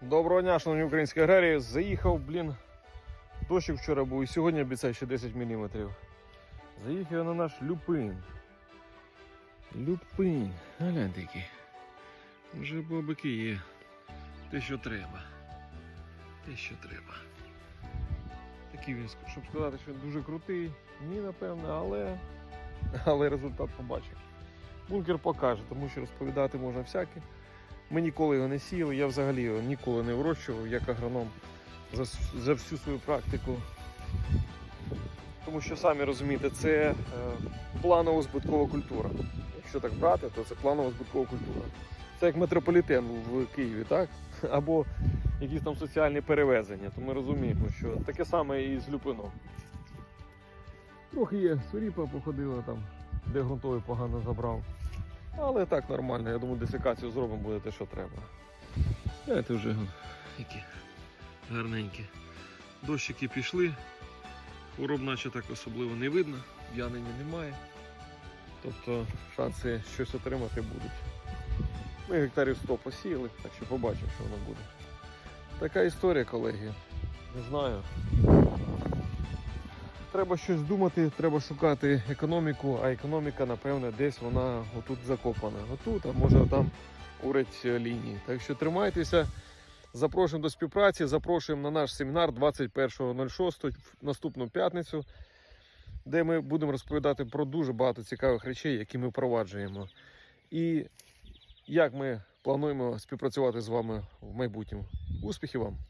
Доброго дня, шановні українські аграрії. Заїхав, блін. Дощик вчора був і сьогодні обіцяє ще 10 мм. Заїхав на наш люпин. Люпин. Гляньте який. Вже бобики є. Те, що треба. Те, що треба. Такий він, щоб сказати, що дуже крутий. Ні, напевне, але, але результат побачив. Бункер покаже, тому що розповідати можна всяке. Ми ніколи його не сіяли, я взагалі його ніколи не вирощував як агроном за, за всю свою практику. Тому що самі розумієте, це е, планово збиткова культура. Якщо так брати, то це планово збиткова культура. Це як метрополітен в Києві, так? Або якісь там соціальні перевезення. То ми розуміємо, що таке саме і з люпином. Трохи є суріпа походила там, де ґрунтовий погано забрав. Але так нормально, я думаю, десикацію зробимо буде те, що треба. Знаєте, вже які гарненькі. Дощики пішли, хвороб наче так особливо не видно, в'янення немає. Тобто шанси щось отримати будуть. Ми гектарів 100 посіяли, так що побачимо, що воно буде. Така історія, колеги. Не знаю. Треба щось думати, треба шукати економіку, а економіка, напевне, десь вона отут закопана. Отут, а може там урять лінії. Так що тримайтеся. Запрошуємо до співпраці, запрошуємо на наш семінар 21.06 в наступну п'ятницю, де ми будемо розповідати про дуже багато цікавих речей, які ми впроваджуємо. І як ми плануємо співпрацювати з вами в майбутньому. Успіхів вам!